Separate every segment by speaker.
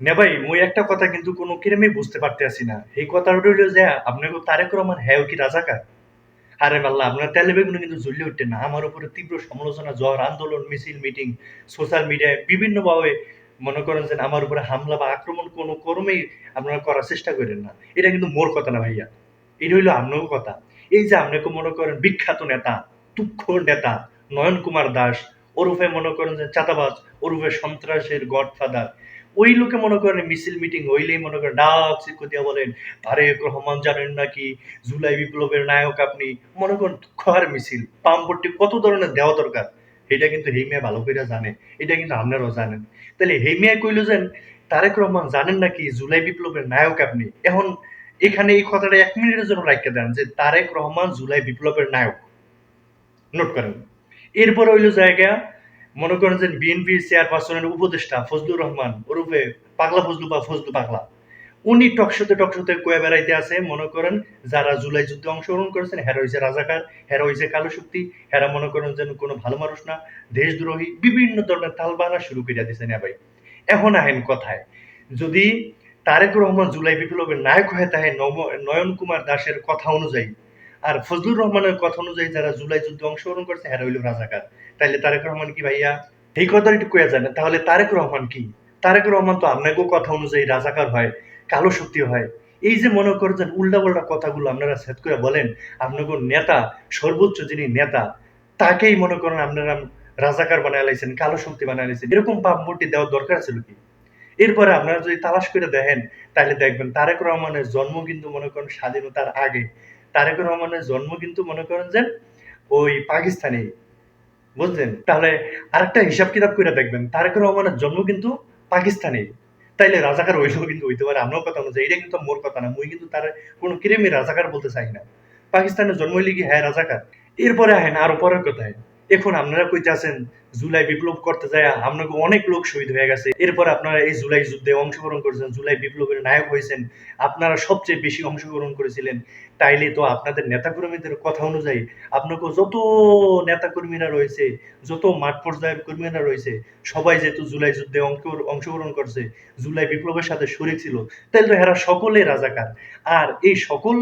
Speaker 1: না ভাই, মুই একটা কথা কিন্তু কোনো কিরমে বুঝতে পারতে আসি না। এই কথাটা হইল যে আপনাকে তারেক রহমান হ্যাঁ কি রাজাকার? আরে পাল্লা আপনার তেলে বেগুনে কিন্তু জ্বলে উঠতে না। আমার উপরে তীব্র সমালোচনা, জ্বর, আন্দোলন, মিছিল, মিটিং সোশ্যাল মিডিয়ায় বিভিন্নভাবে মনে করেন যে আমার উপরে হামলা বা আক্রমণ কোনো কর্মেই আপনারা করার চেষ্টা করেন না। এটা কিন্তু মোর কথা না ভাইয়া। এটা হইল আপনার কথা। এই যে আপনাকে মনে করেন বিখ্যাত নেতা তুক্ষ নেতা, নয়ন কুমার দাস ওরফে মনে করেন যে চাতাবাজ ওরফে সন্ত্রাসের গডফাদার। ওই লোকে মনে করেন মিছিল মিটিং হইলেই মনে করেন ডাক সিকো দিয়া বলেন, তারেক রহমান জানেন নাকি, জুলাই বিপ্লবের নায়ক আপনি? মনে করেন খোয়ার মিছিল পাম্পটি কত ধরনের দেওয়া দরকার? এটা কিন্তু হেমিয়া ভালো করে জানে, এটা কিন্তু আপনারাও জানেন তাহলে হেমিয়া কইলো যেন তারেক রহমান জানেন নাকি, জুলাই বিপ্লবের নায়ক আপনি? এখন এখানে এই কথাটা এক মিনিটের জন্য রাখতে দেন যে, তারেক রহমান জুলাই বিপ্লবের নায়ক। নোট করেন। এরপর হইল জায়গা, মনে করেন যে বিএনপি চেয়ারপারসনের উপদেষ্টা ফজলুর রহমান, ওরূপে পাগলা ফজলু বা ফজলু পাগলা। উনি টকশোতে টকশোতে কয়ে বেড়াইতে আছে, মনে করেন যারা জুলাই যুদ্ধে অংশগ্রহণ করেছেন, হেরা হয়েছে রাজাকার, হেরা হয়েছে কালো শক্তি, হেরা মনে করেন যেন কোনো ভালো মানুষ না, দেশদ্রোহী, বিভিন্ন ধরনের তালবানা শুরু করে দিছে না ভাই। এখন আহেন কথায়, যদি তারেক রহমান জুলাই বিপ্লবের নায়ক হয়ে তাহে নয়ন কুমার দাসের কথা অনুযায়ী আর ফজলুর রহমানের কথা অনুযায়ী যারা জুলাই যুদ্ধে অংশগ্রহণ করছে হেরা হইল রাজাকার। তাইলে তারেক রহমান কি ভাইয়া? এই কথাটা একটু কয়ে জানে তাহলে তারেক রহমান কি? তারেক রহমান তো আপনাকেও কথা অনুযায়ী রাজাকার হয়, কালো শক্তি হয়। এই যে মনে করছেন উল্টা পাল্টা কথাগুলো আপনারা সেট করে বলেন আপনাকে নেতা, সর্বোচ্চ যিনি নেতা, তাকেই মনে করেন আপনারা রাজাকার বানায় লাইছেন, কালো শক্তি বানায় লাইছেন। এরকম পাম্পটি দেওয়ার দরকার ছিল কি এরপরে আপনারা যদি তালাশ করে দেখেন তাহলে দেখবেন তারেক রহমানের জন্ম কিন্তু মনে করেন স্বাধীনতার আগে। তারেক রহমানের জন্ম কিন্তু মনে করেন যে ওই পাকিস্তানে, বুঝলেন? তাহলে আরেকটা হিসাব কিতাব করে দেখবেন, তারেক রহমানের জন্ম কিন্তু পাকিস্তানি। তাইলে রাজাকার হইলেও কিন্তু হইতে পারে, আমরাও কথা অনুযায়ী এটা কিন্তু মোর কথা না, মুই কিন্তু তার কোনো কিরেমি রাজাকার বলতে চাই না। পাকিস্তানের জন্ম হইলে কি হ্যাঁ রাজাকার। এরপরে আহেন, আরও পরের কথায়। এখন আপনারা কইতে আছেন জুলাই বিপ্লব করতে যায়, আপনাকে অনেক লোক শহীদ হয়ে গেছে। এরপর আপনারা এই জুলাই যুদ্ধে অংশগ্রহণ করেছেন, জুলাই বিপ্লবের নায়ক হয়েছেন। আপনারা সবচেয়ে বেশি অংশগ্রহণ করেছিলেন। তাইলে তো আপনাদের নেতাকর্মীদের কথা অনুযায়ী, আপনাকে যত নেতাকর্মীরা রয়েছে, যত মাঠ পর্যায়ের কর্মীরা রয়েছে, সবাই যেহেতু জুলাই যুদ্ধে অংশ- অংশগ্রহণ করছে, জুলাই বিপ্লবের সাথে শরিক ছিল তাহলে তো এরা সকলে রাজাকার। আর এই সকল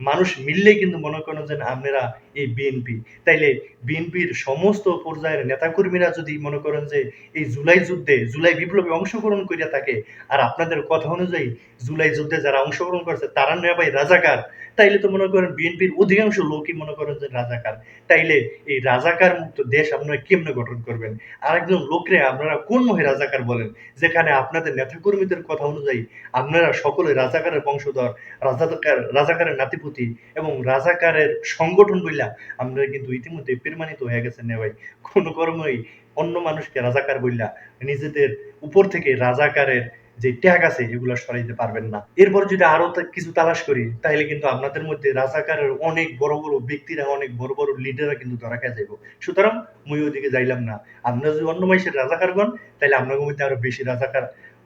Speaker 1: মানুষ মিললে কিন্তু মনে করেন যে আপনারা এই বিএনপি তাইলে বিএনপির সমস্ত পর্যায়ের নেতাকর্মীরা যদি মনে করেন যে, এই জুলাই যুদ্ধে, জুলাই বিপ্লবে অংশগ্রহণ করিয়া থাকে, আর আপনাদের কথা অনুযায়ী জুলাই যুদ্ধে যারা অংশগ্রহণ করছে, তারা নয় ভাই রাজাকার। তাইলে তো মনে করেন বিএনপির অধিকাংশ লোকই মনে করেন যে রাজাকার। তাইলে এই রাজাকার মুক্ত দেশ আপনারা কেমনে গঠন করবেন? আরেকজন লোকরে আপনারা কোন মহে রাজাকার বলেন? যেখানে আপনাদের নেতাকর্মীদের কথা অনুযায়ী আপনারা সকলে রাজাকারের বংশধর, রাজাকার, রাজাকারের নাতিপুতি এবং রাজাকারের সংগঠন বইলা আপনারা কিন্তু ইতিমধ্যে প্রমাণিত হয়ে গেছেন না ভাই। কোনো কর্মই অন্য মানুষকে রাজাকার বইলা নিজেদের উপর থেকে রাজাকারের যে ট্যাগ আছে, এগুলো সরাইতে পারবেন না। এরপর যদি আরও কিছু তালাশ করি তাহলে কিন্তু আপনাদের মধ্যে রাজাকারের অনেক বড় বড় ব্যক্তিরা, অনেক বড় বড় লিডাররা কিন্তু ধরা খেয়ে যাইব। সুতরাং মুই ওইদিকে যাইলাম না। আপনারা যদি অন্য মাইসের রাজাকারগণ তাহলে আপনাদের মধ্যে আরও বেশি রাজাকার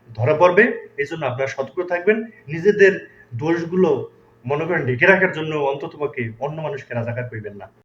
Speaker 1: ধরা পড়বে। এই জন্য আপনারা সতর্ক থাকবেন। নিজেদের দোষগুলো মনে করেন ঢেকে রাখার জন্য অন্তত অন্য মানুষকে রাজাকার কইবেন না।